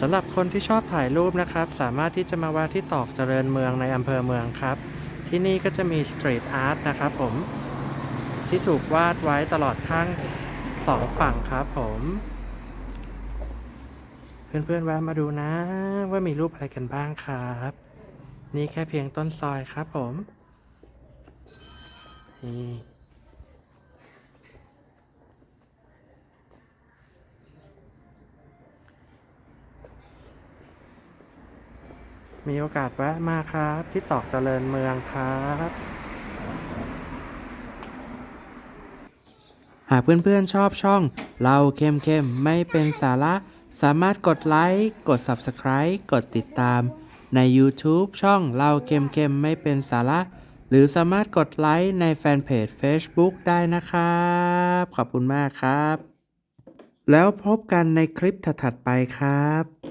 สำหรับคนที่ชอบถ่ายรูปนะครับ สามารถที่จะมาแวะที่ตอกเจริญเมืองในอำเภอเมืองครับ ที่นี่ก็จะมีสตรีทอาร์ตนะครับผม ที่ถูกวาดไว้ตลอดข้างสองฝั่งครับผม เพื่อนๆแวะมาดูนะ ว่ามีรูปอะไรกันบ้างครับ นี่แค่เพียงต้นซอยครับผมนี่ มีโอกาสแวะมาครับ ที่ตอกเจริญเมืองครับ หากเพื่อนๆชอบช่อง เราเข้มๆ ไม่เป็นสาระ สามารถกดไลค์กด Subscribe กดติดตาม ใน YouTube ช่องเราเข้มๆ ไม่เป็นสาระ หรือสามารถกดไลค์ในแฟนเพจ Facebook ได้นะครับ ขอบคุณมากครับ แล้วพบกันในคลิปถัดๆไปครับ